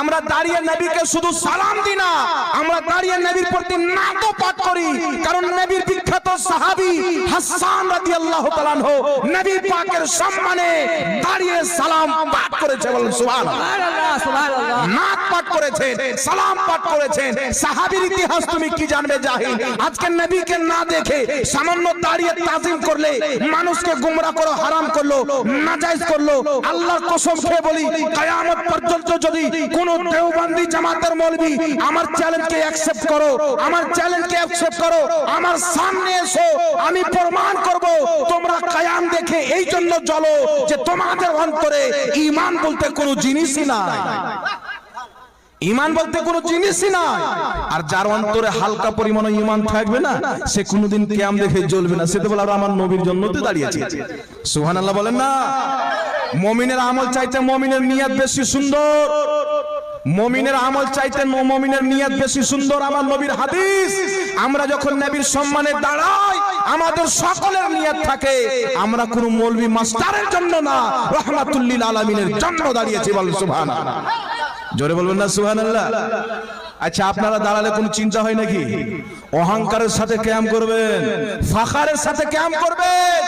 আমরা দাঁড়িয়ে নবীকে শুধু সালাম দিই না আমরা দাঁড়িয়ে নবীর প্রতি নাতো পাঠ করি কারণ নবীর বিখ্যাত সাহাবী হাসান রাদিয়াল্লাহু তাআলা আনহু নবী পাকের সম্মানে দাঁড়িয়ে সালাম পাঠ করেছে বলেন সুবহানাল্লাহ। সুবহানাল্লাহ সুবহানাল্লাহ। নাত পাঠ করেছেন সালাম পাঠ করেছেন সাহাবীর ইতিহাস তুমি কি জানবে জাহিল? আজকে নবীকে না দেখে সামান্য দাঁড়িয়ে তাজিম করলে মানুষকে গুমরা করো হারাম করল নাজায়েজ করল আল্লাহর কসম খেয়ে বলি কিয়ামত পর্যন্ত যদি কোন দেওবন্দি জামাতের আমার চ্যালেঞ্জকে অ্যাকসেপ্ট করো, আমার চ্যালেঞ্জকে অ্যাকসেপ্ট করো, আমার সামনে এসো, আমি প্রমাণ করব, তোমরা কায়াম দেখে এই জন্য জ্বলো যে তোমাদের অন্তরে বলতে কোনো জিনিসই নাই। ইমান বলতে কোনো জিনিসই নাই। আর যার অন্তরে হালকা পরিমাণ ইমান থাকবে না, সে কোনোদিন কিয়াম দেখে জ্বলবে না। সে তো বলে আমার নবীর জন্য তো দাঁড়িয়েছে সুবহানাল্লাহ বলেন না, মমিনের আমল চাইতে মমিনের নিয়াত বেশি সুন্দর। মমিনের আমল চাইতে মমিনের নিয়াত বেশি সুন্দর আমার নবীর হাদিস। আমরা যখন নবীর সম্মানে দাঁড়াই, আমাদের সকলের নিয়াত থাকে। আমরা কোনো মৌলবি মাস্টারের জন্য না, রহমাতুল্লিল আলামিনের জন্য দাঁড়িয়েছি বল সুবহানাল্লাহ। জোরে বলবেন না সুবহানাল্লাহ? আচ্ছা আপনারা দাঁড়ালে কোনো চিন্তা হয় নাকি? অহংকারের সাথে ক্যাম করবেন, ফাখারের সাথে ক্যাম করবেন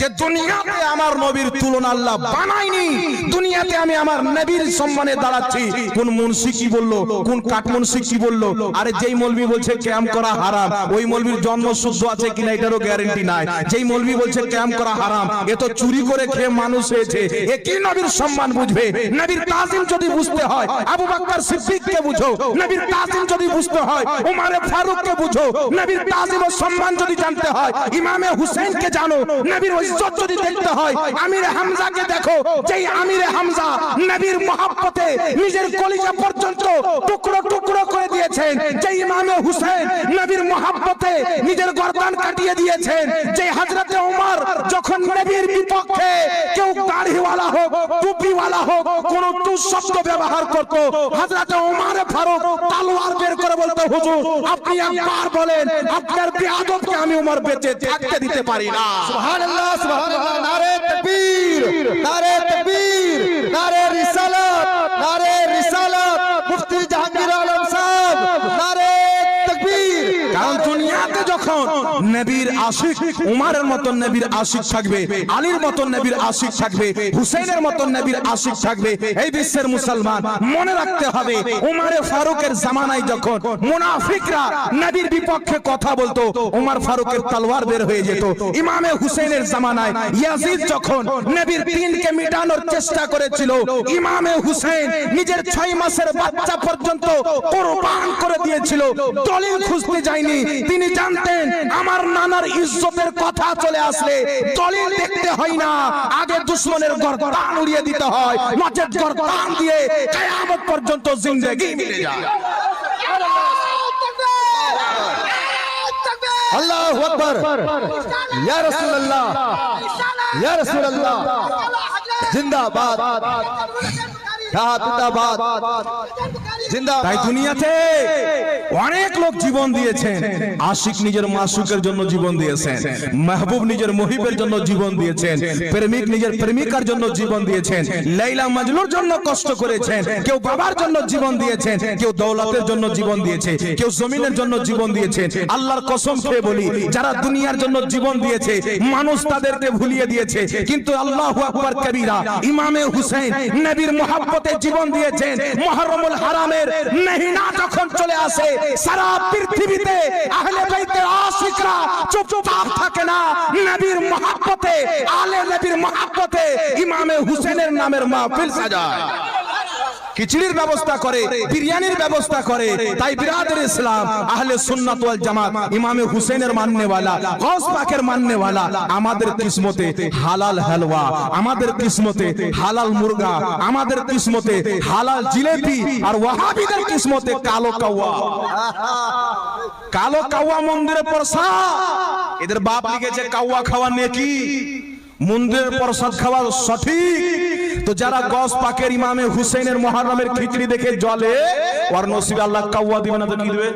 যে দুনিয়াতে আমার নবীর তুলনা আল্লাহ বানায়নি, দুনিয়াতে আমি আমার নবীর সম্মানে দাঁড়াচ্ছি। কোন মুন্সি কি বলল? কোন কাঠমুন্সি কি বলল? আরে যেই মৌলবি বলছে ক্যাম করা হারাম, ওই মৌলবির জন্ম শুদ্ধ আছে কিনা এটারও গ্যারান্টি নাই। যেই মৌলবি বলছে ক্যাম করা হারাম, এ তো চুরি করে খেয়ে মানুষ হয়েছে। এ কি নবীর সম্মান বুঝবে? নবীর তাজিম যদি বুঝতে হয়, আবু বকর সিদ্দিককে বুঝো, নবীর যদি বুঝতে হয়, উমারে ফারুককে বুঝো, নবীর তাজিম ও সম্মান যদি জানতে হয়, ইমামে হুসেনকে জানো, নবীর ইজ্জত যদি দেখতে হয়, আমিরে হামজাকে দেখো, যেই আমিরে হামজা নবীর মহাব্বতে নিজের কলিজা পর্যন্ত টুকরো টুকরো করে দিয়েছেন যে ইমামে হুসেন নবীর মহাব্বতে নিজের গর্দান কাটিয়ে দিয়েছেন যে হযরতে ওমর যখন নবীর বিপক্ষে কেউ দাড়িওয়ালা হোক, টুপিওয়ালা হোক, কোন টু শব্দ ব্যবহার করত, হযরতে ওমর ফারুক তলোয়ার বের করে বলতো, হুজুর, আপনি একবার বলেন, আপনার বেয়াদবকে আমি ওমর বেঁচে থাকতে দিতে পারি না। সুবহানাল্লাহ সুবহানাল্লাহ, নারে তাকবীর নারে তাকবীর, নারে যখন নবীর আশিক, উমারের মতন আশিক থাকবে, আলীর মতন আশিক থাকবে মতন আশিক থাকবে, এই বিশ্বের মুসলমান মনে রাখতে হবে, উমারে ফারুকের জামানায় যখন মুনাফিকরা বিপক্ষে কথা বলতো, উমার ফারুকের তলোয়ার বের হয়ে যেত। ইমামে জামানায় ইয়াজিদ যখন মিটানোর চেষ্টা করেছিল, ইমামে নিজের ছয় মাসের বাচ্চা পর্যন্ত কোরবান করে দিয়েছিল, দলিল খুঁজতে যায়নি, তিনি জানতেন আমার নানার ইজ্জতের কথা চলে আসলে দলিল দেখতে হয় না। আগে দুশ্মনের গর্দান উড়িয়ে দিতে হয় নচেত গর্দান দিয়ে কিয়ামত পর্যন্ত জিন্দেগি মিলে যায়। আল্লাহু আকবার। ইয়া রাসূলুল্লাহ। ইয়া রাসূলুল্লাহ। জিন্দাবাদ। তাই নিজের মাহবুব নিজের মহিবের জন্য জীবন দিয়েছেন। প্রেমিক নিজের প্রেমিকার জন্য জীবন দিয়েছেন। লাইলা মাজলুর জন্য কষ্ট করেছেন। কেউ বাবার জন্য জীবন দিয়েছেন। কেউ দৌলতের জন্য জীবন দিয়েছে। কেউ জমিনের জন্য জীবন দিয়েছেন। আল্লাহর কসম খেয়ে বলি, যারা দুনিয়ার জন্য জীবন দিয়েছে, মানুষ তাদেরকে ভুলিয়ে দিয়েছে। কিন্তু আল্লাহ কবিরা, ইমামে হুসেন নবীর মহাব্বতে জীবন দিয়েছেন। মহরমুল হারামের মেহিনা যখন চলে আসে, সারা পৃথিবীতে আহলে বাইতের আশিকরা চুপচাপ থাকে না। নবীর মহাব্বতে, আলে নবীর মহাব্বতে ইমামে হুসেনের নামের মাহফিল সাজায়। খিচুড়ির ব্যবস্থা করে, বিরিয়ানির ব্যবস্থা করে। তাই বিরাদর ইসলাম, আহলে সুন্নাত ওয়াল জামাত, ইমামে হুসেনের মাননেওয়ালা গৌস পাকের মাননেওয়ালা আমাদের কিসমতে হালাল হালওয়া, আমাদের কিসমতে হালাল মুরগা, আমাদের কিসমতে হালাল জিলেবি আর ওয়াহাবিদের কিসমতে কালো কাওয়া। কালো কাওয়া মন্দিরে প্রসাদ। এদের বাপ লিখেছে, কাওয়া খাওয়া নেকি। মন্দিরের প্রসাদ খাওয়া সঠিক। তো যারা গস পাকের ইমামে হুসেনের মহারমের খিচড়ি দেখে জলে ওর নসিবে আল্লাহ কাউয়া দিবে না তো কি দিবে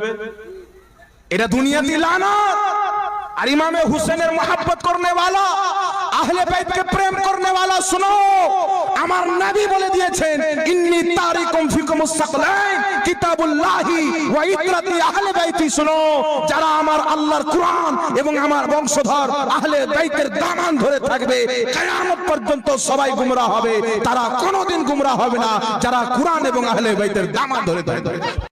এটা দুনিয়াতে লানত আর ইমামে হুসেনের মোহাব্বত করনে वाला আহলে বাইতকে প্রেম করনে वाला শুনো আমার নবী বলে দিয়েছেন, ইন্নি তারিকুম ফিকুম সাকলাইন কিতাবুল্লাহি ওয়া ইতরাতি আহলে বাইতি। শুনো, যারা আমার আল্লাহর কুরআন এবং আমার বংশধর আহলে বাইতের দামান ধরে থাকবে, কিয়ামত পর্যন্ত সবাই গুমরা হবে। তারা কোনোদিন গুমরা হবে না, যারা কোরআন এবং আহলে বাইতের দামান ধরে থাকবে।